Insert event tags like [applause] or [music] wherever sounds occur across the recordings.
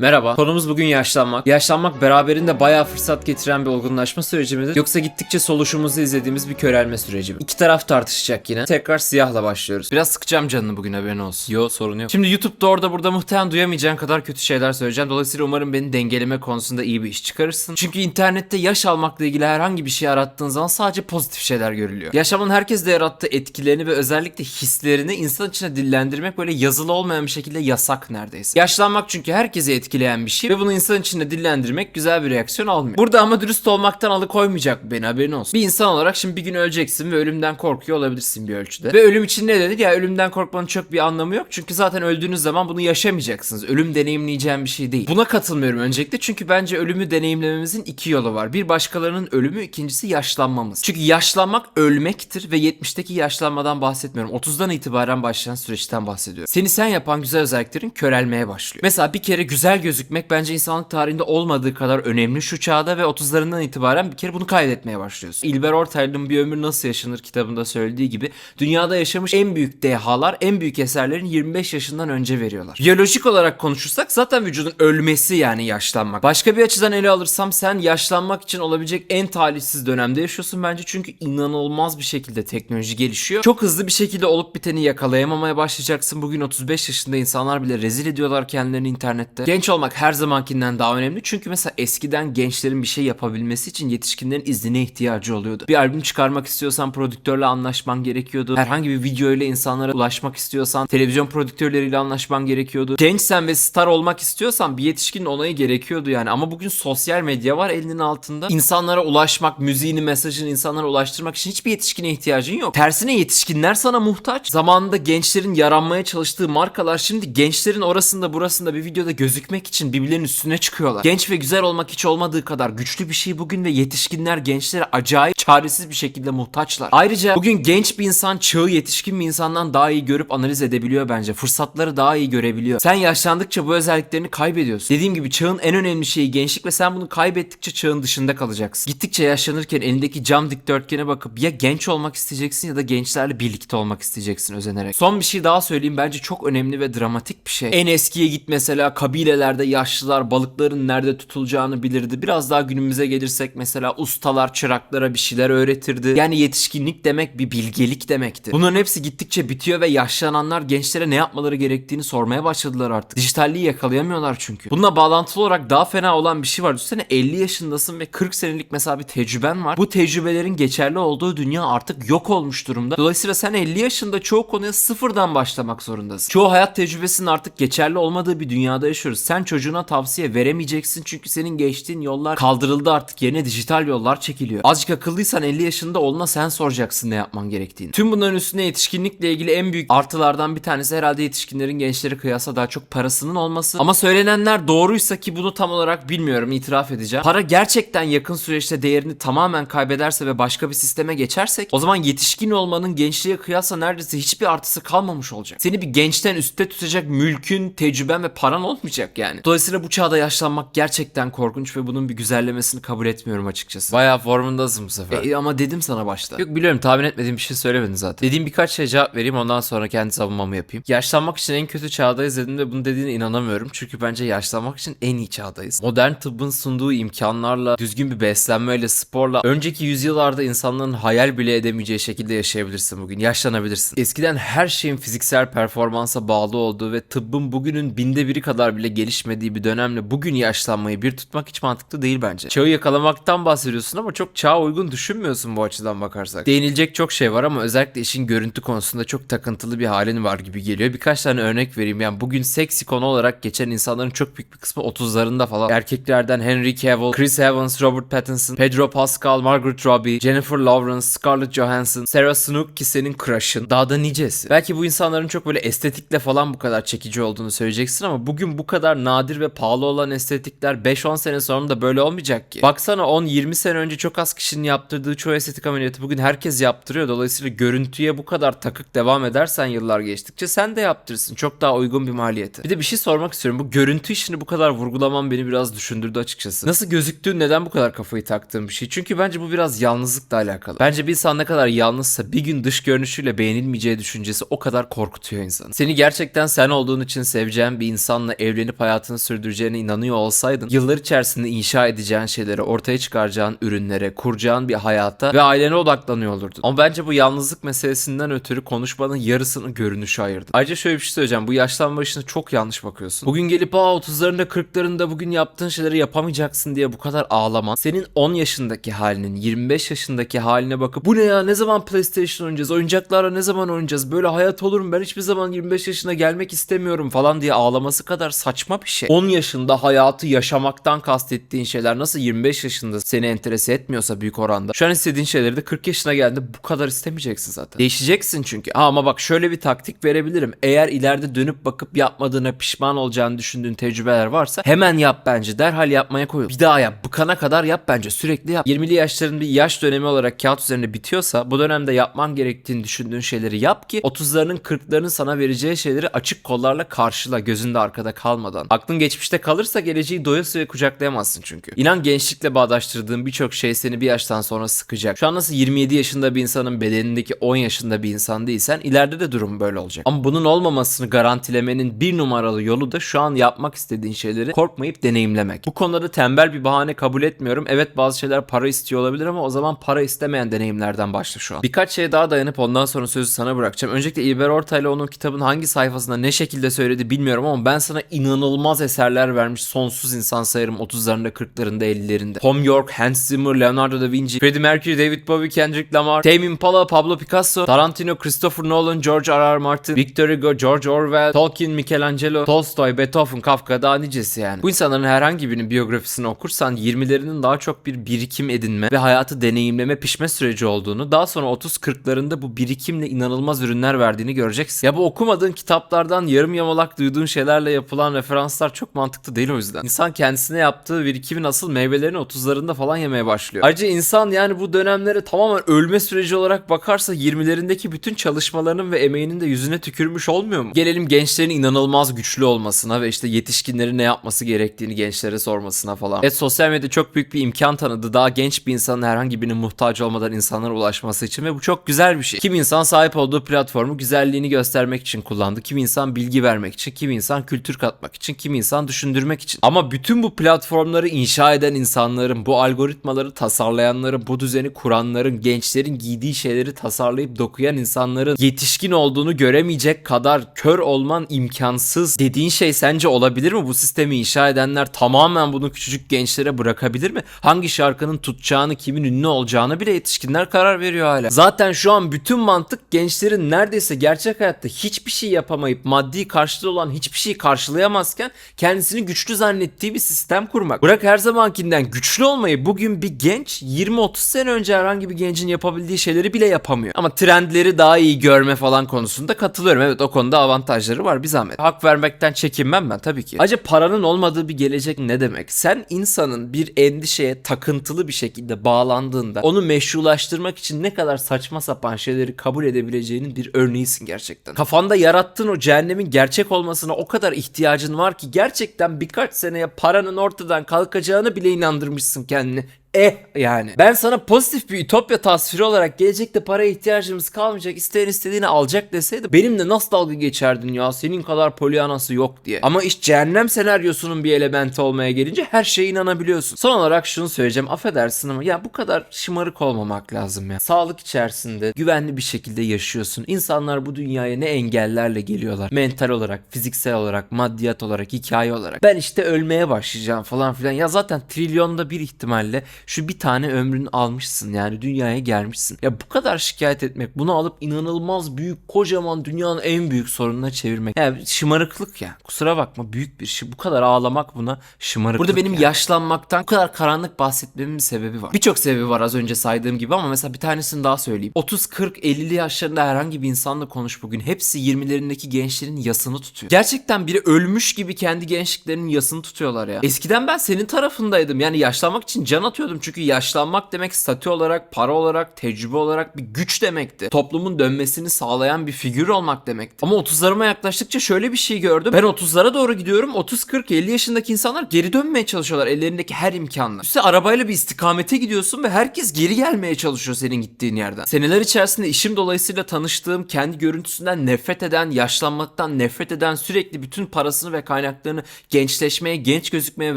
Merhaba. Konumuz bugün yaşlanmak. Yaşlanmak beraberinde bayağı fırsat getiren bir olgunlaşma süreci midir? Yoksa gittikçe soluşumuzu izlediğimiz bir körelme süreci mi? İki taraf tartışacak yine. Tekrar siyahla başlıyoruz. Biraz sıkacağım canını bugün haberin olsun. Yo sorun yok. Şimdi YouTube'da orada burada muhtemelen duyamayacağın kadar kötü şeyler söyleyeceğim. Dolayısıyla umarım beni dengeleme konusunda iyi bir iş çıkarırsın. Çünkü internette yaş almakla ilgili herhangi bir şey arattığın zaman sadece pozitif şeyler görülüyor. Yaşamın herkeste yarattığı etkilerini ve özellikle hislerini insan içine dillendirmek böyle yazılı olmayan bir şekilde yasak neredeyse. Yaşlanmak çünkü herkesi etkileyen bir şey ve bunu insan içinde dillendirmek güzel bir reaksiyon almıyor. Burada ama dürüst olmaktan alıkoymayacak beni haberin olsun. Bir insan olarak şimdi bir gün öleceksin ve ölümden korkuyor olabilirsin bir ölçüde. Ve ölüm için ne denir? Ya ölümden korkmanın çok bir anlamı yok. Çünkü zaten öldüğünüz zaman bunu yaşamayacaksınız. Ölüm deneyimleyeceğim bir şey değil. Buna katılmıyorum öncelikle çünkü bence ölümü deneyimlememizin iki yolu var. Bir başkalarının ölümü, ikincisi yaşlanmamız. Çünkü yaşlanmak ölmektir ve 70'teki yaşlanmadan bahsetmiyorum. 30'dan itibaren başlayan süreçten bahsediyorum. Seni sen yapan güzel özelliklerin körelmeye başlıyor. Mesela bir kere güzel gözükmek bence insanlık tarihinde olmadığı kadar önemli şu çağda ve 30'larından itibaren bir kere bunu kaybetmeye başlıyorsun. İlber Ortaylı'nın Bir Ömür Nasıl Yaşanır kitabında söylediği gibi dünyada yaşamış en büyük dehalar en büyük eserlerin 25 yaşından önce veriyorlar. Biyolojik olarak konuşursak zaten vücudun ölmesi yani yaşlanmak. Başka bir açıdan ele alırsam sen yaşlanmak için olabilecek en talihsiz dönemde yaşıyorsun bence çünkü inanılmaz bir şekilde teknoloji gelişiyor. Çok hızlı bir şekilde olup biteni yakalayamamaya başlayacaksın. Bugün 35 yaşında insanlar bile rezil ediyorlar kendilerini internette. Genç olmak her zamankinden daha önemli. Çünkü mesela eskiden gençlerin bir şey yapabilmesi için yetişkinlerin iznine ihtiyacı oluyordu. Bir albüm çıkarmak istiyorsan prodüktörle anlaşman gerekiyordu. Herhangi bir video ile insanlara ulaşmak istiyorsan televizyon prodüktörleriyle anlaşman gerekiyordu. Gençsen ve star olmak istiyorsan bir yetişkinin onayı gerekiyordu yani. Ama bugün sosyal medya var elinin altında. İnsanlara ulaşmak, müziğini, mesajını insanlara ulaştırmak için hiçbir yetişkine ihtiyacın yok. Tersine yetişkinler sana muhtaç. Zamanında gençlerin yaranmaya çalıştığı markalar şimdi gençlerin orasında burasında bir videoda gözükmek için birbirlerinin üstüne çıkıyorlar. Genç ve güzel olmak hiç olmadığı kadar güçlü bir şey bugün ve yetişkinler gençlere acayip çaresiz bir şekilde muhtaçlar. Ayrıca bugün genç bir insan çağı yetişkin bir insandan daha iyi görüp analiz edebiliyor bence. Fırsatları daha iyi görebiliyor. Sen yaşlandıkça bu özelliklerini kaybediyorsun. Dediğim gibi çağın en önemli şeyi gençlik ve sen bunu kaybettikçe çağın dışında kalacaksın. Gittikçe yaşlanırken elindeki cam dikdörtgene bakıp ya genç olmak isteyeceksin ya da gençlerle birlikte olmak isteyeceksin özenerek. Son bir şey daha söyleyeyim bence çok önemli ve dramatik bir şey. En eskiye git mesela kabilelerde yaşlılar balıkların nerede tutulacağını bilirdi. Biraz daha günümüze gelirsek mesela ustalar çıraklara bir şeyler öğretirdi. Yani yetişkinlik demek bir bilgelik demekti. Bunların hepsi gittikçe bitiyor ve yaşlananlar gençlere ne yapmaları gerektiğini sormaya başladılar artık. Dijitalliği yakalayamıyorlar çünkü. Bununla bağlantılı olarak daha fena olan bir şey var. Düşünsene 50 yaşındasın ve 40 senelik mesela bir tecrüben var. Bu tecrübelerin geçerli olduğu dünya artık yok olmuş durumda. Dolayısıyla sen 50 yaşında çoğu konuya sıfırdan başlamak zorundasın. Çoğu hayat tecrübesinin artık geçerli olmadığı bir dünyada yaşıyoruz. Sen çocuğuna tavsiye veremeyeceksin çünkü senin geçtiğin yollar kaldırıldı artık. Yerine dijital yollar çekiliyor. Azıcık akıllıysan 50 yaşında olma sen soracaksın ne yapman gerektiğini. Tüm bunların üstüne yetişkinlikle ilgili en büyük artılardan bir tanesi herhalde yetişkinlerin gençlere kıyasla daha çok parasının olması. Ama söylenenler doğruysa ki bunu tam olarak bilmiyorum itiraf edeceğim. Para gerçekten yakın süreçte değerini tamamen kaybederse ve başka bir sisteme geçersek o zaman yetişkin olmanın gençliğe kıyasla neredeyse hiçbir artısı kalmamış olacak. Seni bir gençten üstte tutacak mülkün, tecrüben ve paran olmayacak yani. Dolayısıyla bu çağda yaşlanmak gerçekten korkunç ve bunun bir güzellemesini kabul etmiyorum açıkçası. Bayağı formundasın bu sefer. E, ama dedim sana başta. Yok biliyorum tahmin etmediğim bir şey söylemedin zaten. Dediğim birkaç şey cevap vereyim ondan sonra kendi savunmamı yapayım. Yaşlanmak için en kötü çağdayız dedim de bunu dediğine inanamıyorum. Çünkü bence yaşlanmak için en iyi çağdayız. Modern tıbbın sunduğu imkanlarla, düzgün bir beslenmeyle, sporla önceki yüzyıllarda insanların hayal bile edemeyeceği şekilde yaşayabilirsin bugün. Yaşlanabilirsin. Eskiden her şeyin fiziksel performansa bağlı olduğu ve tıbbın bugünün binde biri kadar bile gelişmediği bir dönemle bugün yaşlanmayı bir tutmak hiç mantıklı değil bence. Çağı yakalamaktan bahsediyorsun ama çok çağa uygun düşünmüyorsun bu açıdan bakarsak. Değinilecek çok şey var ama özellikle işin görüntü konusunda çok takıntılı bir halin var gibi geliyor. Birkaç tane örnek vereyim. Yani bugün seks ikonu olarak geçen insanların çok büyük bir kısmı 30'larında falan. Erkeklerden Henry Cavill, Chris Evans, Robert Pattinson, Pedro Pascal, Margaret Robbie, Jennifer Lawrence, Scarlett Johansson, Sarah Snook ki senin crush'ın. Daha da nicesi. Belki bu insanların çok böyle estetikle falan bu kadar çekici olduğunu söyleyeceksin ama bugün bu kadar nadir ve pahalı olan estetikler 5-10 sene sonra da böyle olmayacak ki. Baksana 10-20 sene önce çok az kişinin yaptırdığı çoğu estetik ameliyatı bugün herkes yaptırıyor. Dolayısıyla görüntüye bu kadar takık devam edersen yıllar geçtikçe sen de yaptırırsın. Çok daha uygun bir maliyeti. Bir de bir şey sormak istiyorum. Bu görüntü işini bu kadar vurgulamam beni biraz düşündürdü açıkçası. Nasıl gözüktüğün neden bu kadar kafayı taktığım bir şey. Çünkü bence bu biraz yalnızlıkla alakalı. Bence bir insan ne kadar yalnızsa bir gün dış görünüşüyle beğenilmeyeceği düşüncesi o kadar korkutuyor insanı. Seni gerçekten sen olduğun için seveceğin bir insanla evlenip hayat hayatını sürdüreceğine inanıyor olsaydın yıllar içerisinde inşa edeceğin şeylere, ortaya çıkaracağın ürünlere, kuracağın bir hayata ve ailene odaklanıyor olurdun. Ama bence bu yalnızlık meselesinden ötürü konuşmanın yarısını görünüşü ayırdı. Ayrıca şöyle bir şey söyleyeceğim. Bu yaşlanma işine çok yanlış bakıyorsun. Bugün gelip aa 30'larında 40'larında bugün yaptığın şeyleri yapamayacaksın diye bu kadar ağlaman senin 10 yaşındaki halinin 25 yaşındaki haline bakıp bu ne ya ne zaman PlayStation oynayacağız oyuncaklarla ne zaman oynayacağız böyle hayat olur mu ben hiçbir zaman 25 yaşına gelmek istemiyorum falan diye ağlaması kadar saçma bir şey. 10 yaşında hayatı yaşamaktan kastettiğin şeyler nasıl 25 yaşında seni enterese etmiyorsa büyük oranda şu an istediğin şeyleri de 40 yaşına geldiğinde bu kadar istemeyeceksin zaten. Değişeceksin çünkü. Ha, ama bak şöyle bir taktik verebilirim. Eğer ileride dönüp bakıp yapmadığına pişman olacağını düşündüğün tecrübeler varsa hemen yap bence. Derhal yapmaya koyul. Bir daha yap. Bıkana kadar yap bence. Sürekli yap. 20'li yaşların bir yaş dönemi olarak kağıt üzerinde bitiyorsa bu dönemde yapman gerektiğini düşündüğün şeyleri yap ki 30'larının 40'larının sana vereceği şeyleri açık kollarla karşıla. Gözünde arkada kalmadan. Aklın geçmişte kalırsa geleceği doyasıya kucaklayamazsın çünkü. İnan gençlikle bağdaştırdığın birçok şey seni bir yaştan sonra sıkacak. Şu an nasıl 27 yaşında bir insanın bedenindeki 10 yaşında bir insan değilsen ileride de durum böyle olacak. Ama bunun olmamasını garantilemenin bir numaralı yolu da şu an yapmak istediğin şeyleri korkmayıp deneyimlemek. Bu konuda da tembel bir bahane kabul etmiyorum. Evet bazı şeyler para istiyor olabilir ama o zaman para istemeyen deneyimlerden başla şu an. Birkaç şey daha dayanıp ondan sonra sözü sana bırakacağım. Öncelikle İlber Ortaylı onun kitabın hangi sayfasında ne şekilde söyledi bilmiyorum ama ben sana inanılmaz eserler vermiş sonsuz insan sayarım 30'larında 40'larında 50'lerinde. Tom York, Hans Zimmer, Leonardo da Vinci, Freddie Mercury, David Bowie, Kendrick Lamar, Tame Impala, Pablo Picasso, Tarantino, Christopher Nolan, George R. R. Martin, Victor Hugo, George Orwell, Tolkien, Michelangelo, Tolstoy, Beethoven, Kafka daha nicesi yani. Bu insanların herhangi birinin biyografisini okursan 20'lerinin daha çok bir birikim edinme ve hayatı deneyimleme pişme süreci olduğunu daha sonra 30-40'larında bu birikimle inanılmaz ürünler verdiğini göreceksin. Ya bu okumadığın kitaplardan yarım yamalak duyduğun şeylerle yapılan referanslar çok mantıklı değil o yüzden. İnsan kendisine yaptığı birikimin asıl meyvelerini 30'larında falan yemeye başlıyor. Ayrıca insan yani bu dönemlere tamamen ölme süreci olarak bakarsa 20'lerindeki bütün çalışmalarının ve emeğinin de yüzüne tükürmüş olmuyor mu? Gelelim gençlerin inanılmaz güçlü olmasına ve işte yetişkinlerin ne yapması gerektiğini gençlere sormasına falan. Evet sosyal medya çok büyük bir imkan tanıdı. Daha genç bir insanın herhangi birinin muhtaç olmadan insanlara ulaşması için ve bu çok güzel bir şey. Kim insan sahip olduğu platformu güzelliğini göstermek için kullandı. Kim insan bilgi vermek için, kim insan kültür katmak için, kim insan düşündürmek için. Ama bütün bu platformları inşa eden insanların, bu algoritmaları tasarlayanların, bu düzeni kuranların, gençlerin giydiği şeyleri tasarlayıp dokuyan insanların yetişkin olduğunu göremeyecek kadar kör olman imkansız dediğin şey sence olabilir mi? Bu sistemi inşa edenler tamamen bunu küçücük gençlere bırakabilir mi? Hangi şarkının tutacağını, kimin ünlü olacağını bile yetişkinler karar veriyor hala. Zaten şu an bütün mantık gençlerin neredeyse gerçek hayatta hiçbir şey yapamayıp maddi karşılığı olan hiçbir şeyi karşılayamazken kendisini güçlü zannettiği bir sistem kurmak. Bırak her zamankinden güçlü olmayı bugün bir genç 20-30 sene önce herhangi bir gencin yapabildiği şeyleri bile yapamıyor. Ama trendleri daha iyi görme falan konusunda katılıyorum. Evet o konuda avantajları var bir zahmet. Hak vermekten çekinmem ben tabii ki. Acaba paranın olmadığı bir gelecek ne demek? Sen insanın bir endişeye takıntılı bir şekilde bağlandığında onu meşrulaştırmak için ne kadar saçma sapan şeyleri kabul edebileceğinin bir örneğisin gerçekten. Kafanda yarattığın o cehennemin gerçek olmasına o kadar ihtiyacın var ki gerçekten birkaç seneye paranın ortadan kalkacağını bile inandırmışsın kendini. Eh yani. Ben sana pozitif bir ütopya tasviri olarak gelecekte paraya ihtiyacımız kalmayacak isteyen istediğini alacak deseydi benimle nasıl dalga geçerdin ya senin kadar polyanası yok diye. Ama iş cehennem senaryosunun bir elementi olmaya gelince her şeye inanabiliyorsun. Son olarak şunu söyleyeceğim affedersin ama ya bu kadar şımarık olmamak lazım ya. Sağlık içerisinde güvenli bir şekilde yaşıyorsun. İnsanlar bu dünyaya ne engellerle geliyorlar. Mental olarak, fiziksel olarak, maddiyat olarak, hikaye olarak. Ben işte ölmeye başlayacağım falan filan. Ya zaten trilyonda bir ihtimalle şu bir tane ömrünü almışsın yani dünyaya gelmişsin. Ya bu kadar şikayet etmek bunu alıp inanılmaz büyük kocaman dünyanın en büyük sorununa çevirmek. Ya şımarıklık ya. Kusura bakma büyük bir şey. Bu kadar ağlamak buna şımarıklık. Burada benim yani. yaşlanmaktan bu kadar karanlık bahsetmemin bir sebebi var. Birçok sebebi var az önce saydığım gibi ama mesela bir tanesini daha söyleyeyim. 30 40 50'li yaşlarında herhangi bir insanla konuş bugün. Hepsi 20'lerindeki gençlerin yasını tutuyor. Gerçekten biri ölmüş gibi kendi gençliklerinin yasını tutuyorlar ya. Eskiden ben senin tarafındaydım. Yani yaşlanmak için can atıyordum istemiyordum. Çünkü yaşlanmak demek statü olarak, para olarak, tecrübe olarak bir güç demekti. Toplumun dönmesini sağlayan bir figür olmak demekti. Ama 30'larıma yaklaştıkça şöyle bir şey gördüm. Ben 30'lara doğru gidiyorum. 30 40 50 yaşındaki insanlar geri dönmeye çalışıyorlar ellerindeki her imkanla. İşte arabayla bir istikamete gidiyorsun ve herkes geri gelmeye çalışıyor senin gittiğin yerden. Seneler içerisinde işim dolayısıyla tanıştığım, kendi görüntüsünden nefret eden, yaşlanmaktan nefret eden, sürekli bütün parasını ve kaynaklarını gençleşmeye, genç gözükmeye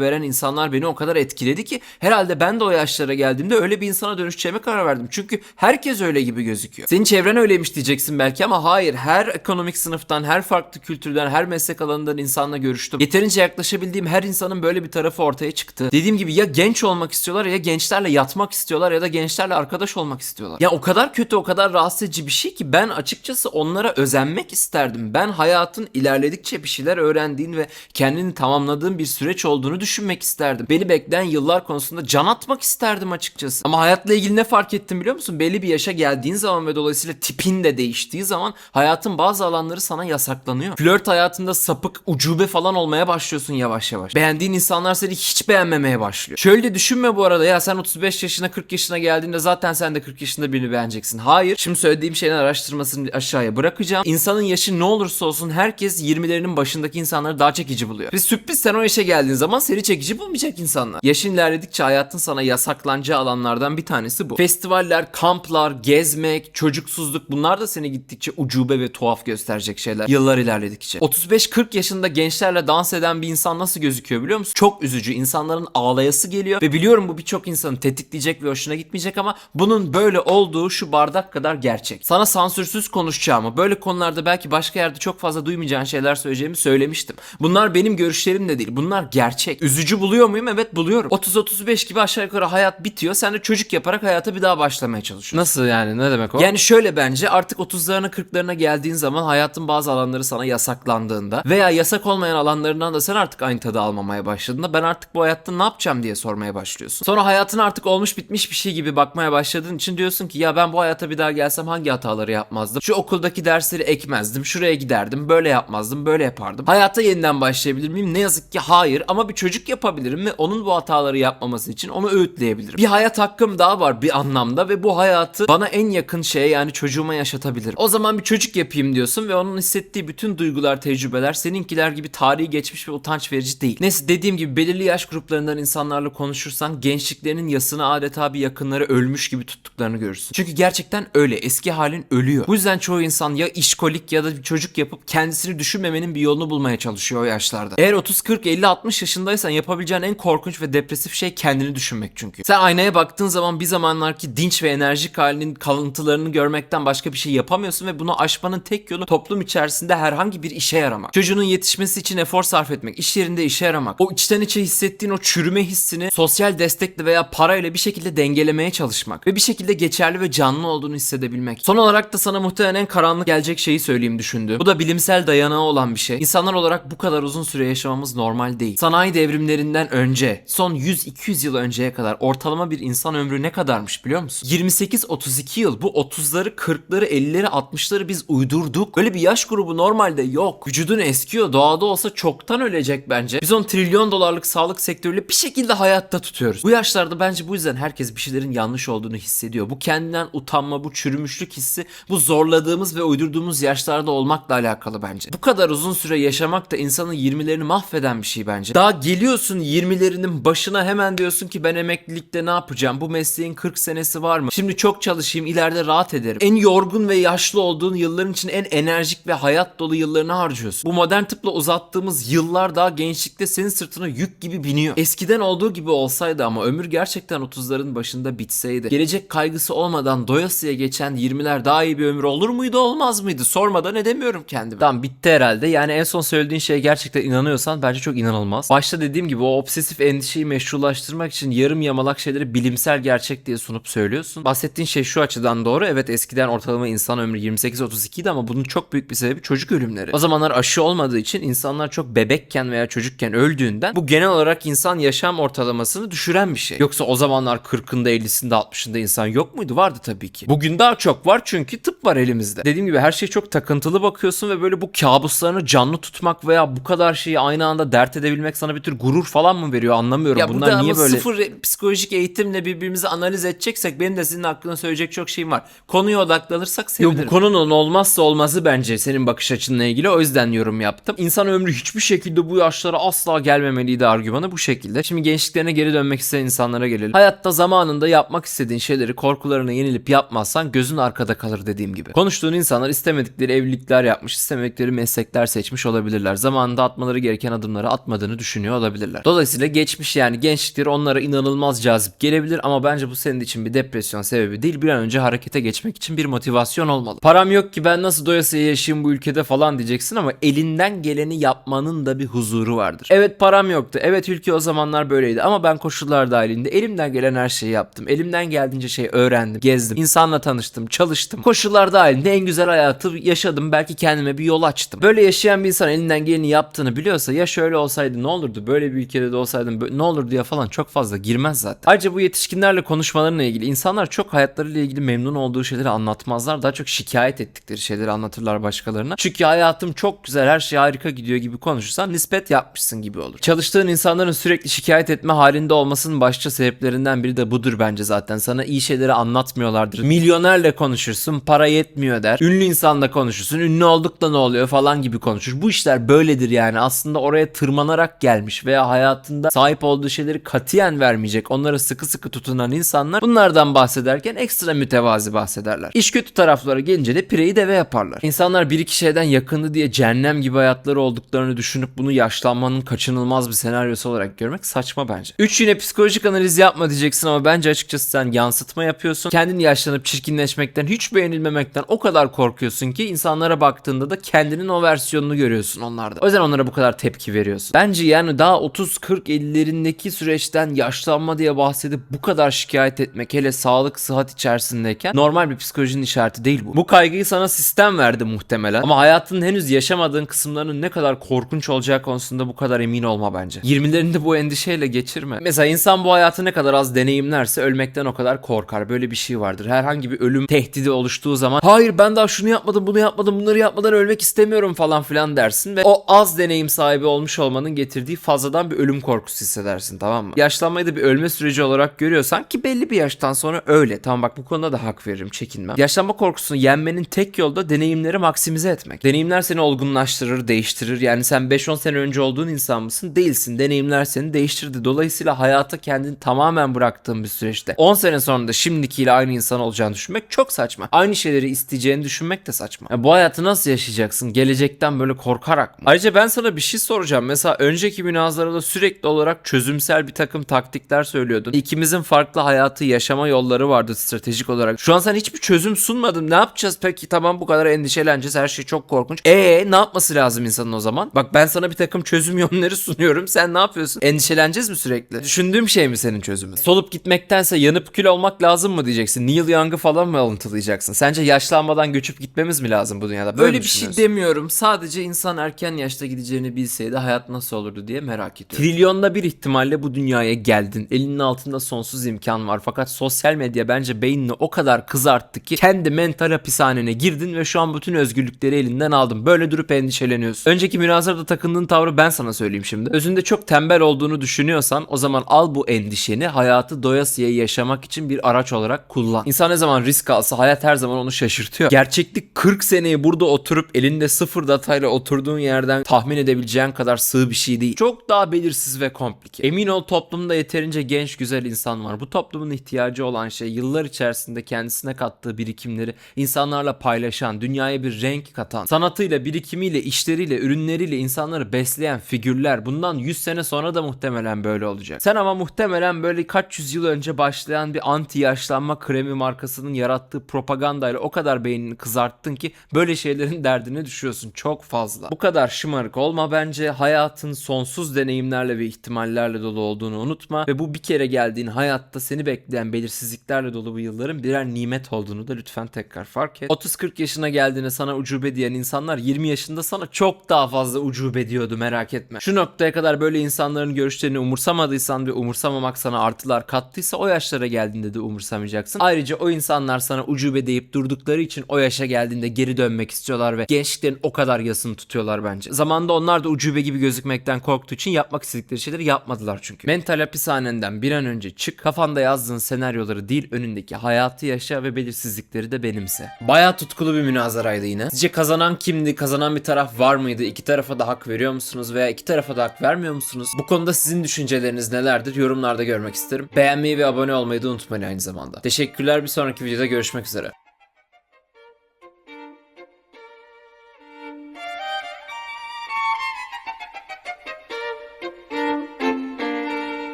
veren insanlar beni o kadar etkiledi ki herhalde ben de o yaşlara geldiğimde öyle bir insana dönüşeceğime karar verdim. Çünkü herkes öyle gibi gözüküyor. Senin çevren öyleymiş diyeceksin belki ama hayır. Her ekonomik sınıftan, her farklı kültürden, her meslek alanından insanla görüştüm. Yeterince yaklaşabildiğim her insanın böyle bir tarafı ortaya çıktı. Dediğim gibi ya genç olmak istiyorlar ya gençlerle yatmak istiyorlar ya da gençlerle arkadaş olmak istiyorlar. Ya o kadar kötü, o kadar rahatsız edici bir şey ki ben açıkçası onlara özenmek isterdim. Ben hayatın ilerledikçe bir şeyler öğrendiğin ve kendini tamamladığın bir süreç olduğunu düşünmek isterdim. Beni bekleyen yıllar konusunda can atmak isterdim açıkçası. Ama hayatla ilgili ne fark ettim biliyor musun? Belli bir yaşa geldiğin zaman ve dolayısıyla tipin de değiştiği zaman hayatın bazı alanları sana yasaklanıyor. Flört hayatında sapık, ucube falan olmaya başlıyorsun yavaş yavaş. Beğendiğin insanlar seni hiç beğenmemeye başlıyor. Şöyle düşünme bu arada ya sen 35 yaşına 40 yaşına geldiğinde zaten sen de 40 yaşında birini beğeneceksin. Hayır. Şimdi söylediğim şeyin araştırmasını aşağıya bırakacağım. İnsanın yaşı ne olursa olsun herkes 20'lerinin başındaki insanları daha çekici buluyor. Ve sürpriz sen o yaşa geldiğin zaman seni çekici bulmayacak insanlar. Yaşın ilerledikçe hayatın sana yasaklanacağı alanlardan bir tanesi bu. Festivaller, kamplar, gezmek, çocuksuzluk bunlar da seni gittikçe ucube ve tuhaf gösterecek şeyler. Yıllar ilerledikçe. 35-40 yaşında gençlerle dans eden bir insan nasıl gözüküyor biliyor musun? Çok üzücü. İnsanların ağlayası geliyor ve biliyorum bu birçok insanı tetikleyecek ve hoşuna gitmeyecek ama bunun böyle olduğu şu bardak kadar gerçek. Sana sansürsüz konuşacağımı, böyle konularda belki başka yerde çok fazla duymayacağın şeyler söyleyeceğimi söylemiştim. Bunlar benim görüşlerim de değil. Bunlar gerçek. Üzücü buluyor muyum? Evet buluyorum. 30-35 gibi aşağı yukarı hayat bitiyor. Sen de çocuk yaparak hayata bir daha başlamaya çalışıyorsun. Nasıl yani ne demek o? Yani şöyle bence artık 30'larına 40'larına geldiğin zaman hayatın bazı alanları sana yasaklandığında veya yasak olmayan alanlarından da sen artık aynı tadı almamaya başladığında ben artık bu hayatta ne yapacağım diye sormaya başlıyorsun. Sonra hayatın artık olmuş bitmiş bir şey gibi bakmaya başladığın için diyorsun ki ya ben bu hayata bir daha gelsem hangi hataları yapmazdım? Şu okuldaki dersleri ekmezdim, şuraya giderdim, böyle yapmazdım, böyle yapardım. Hayata yeniden başlayabilir miyim? Ne yazık ki hayır ama bir çocuk yapabilirim ve onun bu hataları yapmaması için onu öğütleyebilirim. Bir hayat hakkım daha var bir anlamda ve bu hayatı bana en yakın şeye yani çocuğuma yaşatabilirim. O zaman bir çocuk yapayım diyorsun ve onun hissettiği bütün duygular, tecrübeler seninkiler gibi tarihi geçmiş ve utanç verici değil. Neyse dediğim gibi belirli yaş gruplarından insanlarla konuşursan gençliklerinin yasını adeta bir yakınları ölmüş gibi tuttuklarını görürsün. Çünkü gerçekten öyle. Eski halin ölüyor. Bu yüzden çoğu insan ya işkolik ya da bir çocuk yapıp kendisini düşünmemenin bir yolunu bulmaya çalışıyor o yaşlarda. Eğer 30, 40, 50, 60 yaşındaysan yapabileceğin en korkunç ve depresif şey kendini düşünmek çünkü. Sen aynaya baktığın zaman bir zamanlarki dinç ve enerjik halinin kalıntılarını görmekten başka bir şey yapamıyorsun ve bunu aşmanın tek yolu toplum içerisinde herhangi bir işe yaramak. Çocuğunun yetişmesi için efor sarf etmek, iş yerinde işe yaramak. O içten içe hissettiğin o çürüme hissini sosyal destekle veya parayla bir şekilde dengelemeye çalışmak ve bir şekilde geçerli ve canlı olduğunu hissedebilmek. Son olarak da sana muhtemelen en karanlık gelecek şeyi söyleyeyim düşündü. Bu da bilimsel dayanağı olan bir şey. İnsanlar olarak bu kadar uzun süre yaşamamız normal değil. Sanayi devrimlerinden önce, son 100-200 yıl önceye kadar ortalama bir insan ömrü ne kadarmış biliyor musun? 28-32 yıl. Bu 30'ları, 40'ları, 50'leri, 60'ları biz uydurduk. Böyle bir yaş grubu normalde yok. Vücudun eskiyor. Doğada olsa çoktan ölecek bence. Biz onu trilyon dolarlık sağlık sektörüyle bir şekilde hayatta tutuyoruz. Bu yaşlarda bence bu yüzden herkes bir şeylerin yanlış olduğunu hissediyor. Bu kendinden utanma, bu çürümüşlük hissi bu zorladığımız ve uydurduğumuz yaşlarda olmakla alakalı bence. Bu kadar uzun süre yaşamak da insanın 20'lerini mahveden bir şey bence. Daha geliyorsun 20'lerinin başına hemen diyorsun ki ben emeklilikte ne yapacağım? Bu mesleğin 40 senesi var mı? Şimdi çok çalışayım, ileride rahat ederim. En yorgun ve yaşlı olduğun yılların için en enerjik ve hayat dolu yıllarını harcıyorsun. Bu modern tıpla uzattığımız yıllar daha gençlikte senin sırtına yük gibi biniyor. Eskiden olduğu gibi olsaydı ama ömür gerçekten 30'ların başında bitseydi. Gelecek kaygısı olmadan doyasıya geçen 20'ler daha iyi bir ömür olur muydu olmaz mıydı? Sormadan edemiyorum kendime. Tamam bitti herhalde. Yani en son söylediğin şeye gerçekten inanıyorsan bence çok inanılmaz. Başta dediğim gibi o obsesif endişeyi meşrulaştırmak için yarım yamalak şeyleri bilimsel gerçek diye sunup söylüyorsun. Bahsettiğin şey şu açıdan doğru. Evet eskiden ortalama insan ömrü 28-32 idi ama bunun çok büyük bir sebebi çocuk ölümleri. O zamanlar aşı olmadığı için insanlar çok bebekken veya çocukken öldüğünden bu genel olarak insan yaşam ortalamasını düşüren bir şey. Yoksa o zamanlar 40'ında 50'sinde 60'ında insan yok muydu? Vardı tabii ki. Bugün daha çok var çünkü tıp var elimizde. Dediğim gibi her şey çok takıntılı bakıyorsun ve böyle bu kabuslarını canlı tutmak veya bu kadar şeyi aynı anda dert edebilmek sana bir tür gurur falan mı veriyor anlamıyorum. Ya Bunlar niye böyle sıfır psikolojik eğitimle birbirimizi analiz edeceksek benim de senin hakkında söyleyecek çok şeyim var. Konuya odaklanırsak sevinirim. Yok bu konunun olmazsa olmazı bence senin bakış açınla ilgili o yüzden yorum yaptım. İnsan ömrü hiçbir şekilde bu yaşlara asla gelmemeliydi argümanı bu şekilde. Şimdi gençliklerine geri dönmek isteyen insanlara gelelim. Hayatta zamanında yapmak istediğin şeyleri korkularına yenilip yapmazsan gözün arkada kalır dediğim gibi. Konuştuğun insanlar istemedikleri evlilikler yapmış, istemedikleri meslekler seçmiş olabilirler. Zamanında atmaları gereken adımları atmadığını düşünüyor olabilirler. Dolayısıyla geçmiş yani gençlikleri onlara inanılmaz cazip gelebilir ama bence bu senin için bir depresyon sebebi değil. Bir an önce harekete geçmek için bir motivasyon olmalı. Param yok ki ben nasıl doyasıya yaşayayım bu ülkede falan diyeceksin ama elinden geleni yapmanın da bir huzuru vardır. Evet param yoktu. Evet ülke o zamanlar böyleydi ama ben koşullar dahilinde elimden gelen her şeyi yaptım. Elimden geldiğince şey öğrendim, gezdim, insanla tanıştım, çalıştım. Koşullar dahilinde en güzel hayatı yaşadım. Belki kendime bir yol açtım. Böyle yaşayan bir insan elinden geleni yaptığını biliyorsa ya şöyle olsaydı ne olurdu? Böyle bir ülkede de olsaydım ne olurdu diye falan çok fazla girmez zaten. Ayrıca bu yetişkinlerle konuşmalarına ilgili insanlar çok hayatlarıyla ilgili memnun olduğu şeyleri anlatmazlar. Daha çok şikayet ettikleri şeyleri anlatırlar başkalarına. Çünkü hayatım çok güzel, her şey harika gidiyor gibi konuşursan nispet yapmışsın gibi olur. Çalıştığın insanların sürekli şikayet etme halinde olmasının başlıca sebeplerinden biri de budur bence zaten. Sana iyi şeyleri anlatmıyorlardır. Milyonerle konuşursun, para yetmiyor der. Ünlü insanla konuşursun, ünlü olduk da ne oluyor falan gibi konuşur. Bu işler böyledir yani. Aslında oraya tırmanarak gelmiş veya hayatında sahip olduğu şeyleri katiyen vermeyecek. Onlara sıkı sıkı tutunan insanlar bunlardan bahsederken ekstra mütevazi bahsederler. İş kötü taraflara gelince de pireyi deve yaparlar. İnsanlar bir iki şeyden yakındı diye cehennem gibi hayatları olduklarını düşünüp bunu yaşlanmanın kaçınılmaz bir senaryosu olarak görmek saçma bence. 3 yine psikolojik analiz yapma diyeceksin ama bence açıkçası sen yansıtma yapıyorsun. Kendin yaşlanıp çirkinleşmekten, hiç beğenilmemekten o kadar korkuyorsun ki insanlara baktığında da kendinin o versiyonunu görüyorsun onlarda. O yüzden onlara bu kadar tepki veriyorsun. Bence yani daha 30 40 50'lerindeki süreçten yaşlanma diye bahsedip bu kadar şikayet etmek hele sağlık sıhhat içerisindeyken normal bir psikolojinin işareti değil bu. Bu kaygıyı sana sistem verdi muhtemelen ama hayatının henüz yaşamadığın kısımlarının ne kadar korkunç olacağı konusunda bu kadar emin olma bence. 20'lerinde bu endişeyle geçirme. Mesela insan bu hayatı ne kadar az deneyimlerse ölmekten o kadar korkar. Böyle bir şey vardır. Herhangi bir ölüm tehdidi oluştuğu zaman hayır ben daha şunu yapmadım bunu yapmadım bunları yapmadan ölmek istemiyorum falan filan dersin ve o az deneyim sahibi olmuş olmanın getirdiği fazladan bir ölüm korkusu hissedersin tamam mı? Yaşlanmayı da bir ölme süreci olarak görüyorsan ki belli bir yaştan sonra öyle. Tamam bak bu konuda da hak veririm çekinmem. Yaşlanma korkusunu yenmenin tek yolu da deneyimleri maksimize etmek. Deneyimler seni olgunlaştırır, değiştirir. Yani sen 5-10 sene önce olduğun insan mısın? Değilsin. Deneyimler seni değiştirdi. Dolayısıyla hayata kendini tamamen bıraktığın bir süreçte 10 sene sonra da şimdikiyle aynı insan olacağını düşünmek çok saçma. Aynı şeyleri isteyeceğini düşünmek de saçma. Ya bu hayatı nasıl yaşayacaksın? Gelecekten böyle korkarak mı? Ayrıca ben sana bir şey soracağım. Mesela önceki münazarada sürekli olarak çözümsel bir takım taktikler söylüyordun. İkimizin farklı hayatı yaşama yolları vardı stratejik olarak. Şu an sen hiçbir çözüm sunmadın. Ne yapacağız peki? Tamam bu kadar endişeleneceğiz. Her şey çok korkunç. E ne yapması lazım insanın o zaman? Bak ben sana bir takım çözüm [laughs] yolları sunuyorum. Sen ne yapıyorsun? Endişeleneceğiz mi sürekli? Düşündüğüm şey mi senin çözümün? Solup gitmektense yanıp kül olmak lazım mı diyeceksin? Neil Young'ı falan mı alıntılayacaksın? Sence yaşlanmadan göçüp gitmemiz mi lazım bu dünyada? Böyle, bir şey demiyorum. Sadece insan erken yaşta gideceğini bilseydi hayat nasıl olurdu diye merak ediyorum. Trilyonda bir ihtimalle bu dünyaya geldin. Elinin altında sonsuz imkan var. Fakat sosyal medya bence beynini o kadar kızarttı ki kendi mental hapishanene girdin ve şu an bütün özgürlükleri elinden aldın. Böyle durup endişeleniyorsun. Önceki münazarada takındığın tavrı ben sana söyleyeyim şimdi. Özünde çok tembel olduğunu düşünüyorsan o zaman al bu endişeni hayatı doyasıya yaşamak için bir araç olarak kullan. İnsan ne zaman risk alsa hayat her zaman onu şaşırtıyor. Gerçeklik 40 seneyi burada oturup elinde sıfır datayla oturduğun yerden tahmin edebileceğin kadar sığ bir şey değil. Çok daha belirsiz ve komplike. Emin ol toplumda yeterince genç güzel insan var. Bu toplumun ihtiyacı olan şey yıllar içerisinde kendisine kattığı birikimleri insanlarla paylaşan, dünyaya bir renk katan, sanatıyla, birikimiyle, işleriyle, ürünleriyle insanları besleyen figürler. Bundan 100 sene sonra da muhtemelen böyle olacak. Sen ama muhtemelen böyle kaç yüzyıl önce başlayan bir anti yaşlanma kremi markasının yarattığı propagandayla o kadar beynini kızarttın ki böyle şeylerin [laughs] derdine düşüyorsun çok fazla. Bu kadar şımarık olma bence. Hayatın sonsuz deneyimlerle ve ihtimallerle dolu olduğunu unutma ve bu bir kere geldiğin hayatta seni bekleyen belirsizliklerle dolu bu yılların birer nimet olduğunu da lütfen tekrar fark et. 30-40 yaşına geldiğinde sana ucube diyen insanlar 20 yaşında sana çok daha fazla ucube diyordu merak etme. Şu noktaya kadar böyle insanların görüşlerini umursamadıysan ve umursamamak sana artılar kattıysa o yaşlara geldiğinde de umursamayacaksın. Ayrıca o insanlar sana ucube deyip durdukları için o yaşa geldiğinde geri dönmek istiyorlar ve gençliklerin o kadar yasını tutuyorlar bence. Zamanında onlar da ucube gibi gözükmekten korktuğu için yapmak istedikleri şeyleri yapmadılar çünkü. Mental hapishanende merdivenden bir an önce çık. Kafanda yazdığın senaryoları değil önündeki hayatı yaşa ve belirsizlikleri de benimse. Bayağı tutkulu bir münazaraydı yine. Sizce kazanan kimdi? Kazanan bir taraf var mıydı? İki tarafa da hak veriyor musunuz veya iki tarafa da hak vermiyor musunuz? Bu konuda sizin düşünceleriniz nelerdir? Yorumlarda görmek isterim. Beğenmeyi ve abone olmayı da unutmayın aynı zamanda. Teşekkürler bir sonraki videoda görüşmek üzere.